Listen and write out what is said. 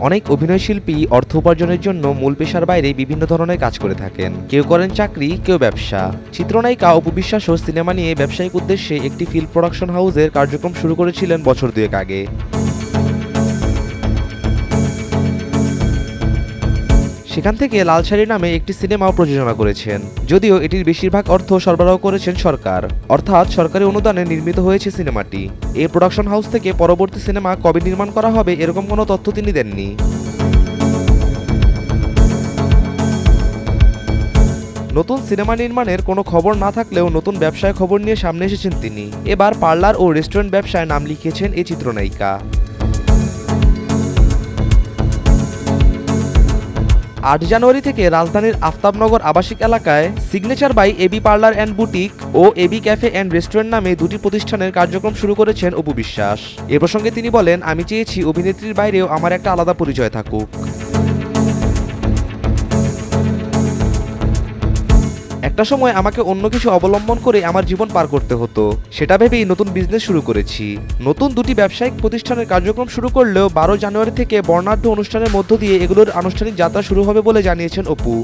অনেক অভিনয় শিল্পী অর্থ উপার্জনের জন্য মূল পেশার বাইরে বিভিন্ন ধরনের কাজ করে থাকেন। কেউ করেন চাকরি, কেউ ব্যবসা। চিত্রনায়িকা অপু বিশ্বাসও সিনেমা নিয়ে ব্যবসায়িক উদ্দেশ্যে একটি ফিল্ম প্রোডাকশন হাউসের কার্যক্রম শুরু করেছিলেন বছর দুয়েক আগে। সেখান থেকে লালসারি নামে একটি সিনেমাও প্রযোজনা করেছেন। যদিও এটির বেশিরভাগ অর্থ সরবরাহ করেছেন সরকার। অর্থাৎ সরকারি অনুদানে নির্মিত হয়েছে সিনেমাটি। এই প্রোডাকশন হাউস থেকে পরবর্তী সিনেমা কবে নির্মাণ করা হবে এরকম কোনো তথ্য তিনি দেননি। নতুন সিনেমা নির্মাণের কোনো খবর না থাকলেও নতুন ব্যবসায় খবর নিয়ে সামনে এসেছেন তিনি। এবার পার্লার ও রেস্টুরেন্ট ব্যবসায় নাম লিখিয়েছেন এই চিত্রনায়িকা। আট জানুয়ারি থেকে রাজধানীর আফতাবনগর আবাসিক এলাকায় signature by AB parlour and boutique O AB cafe and restaurant নামে দুটি প্রতিষ্ঠানের কার্যক্রম শুরু করেছেন অপু বিশ্বাস। এ প্রসঙ্গে তিনি বলেন, আমি চেয়েছি অভিনেত্রীর বাইরেও আমার একটা আলাদা পরিচয় থাকুক। একটা সময় আমাকে অন্য কিছু অবলম্বন করে আমার জীবন পার করতে হতো। সেটা ভেবেই নতুন বিজনেস শুরু করেছি। নতুন দুটি ব্যবসায়িক প্রতিষ্ঠানের কার্যক্রম শুরু করলেও বারো জানুয়ারি থেকে বর্ণাঢ্য অনুষ্ঠানের মধ্য দিয়ে এগুলোর আনুষ্ঠানিক যাত্রা শুরু হবে বলে জানিয়েছেন অপু।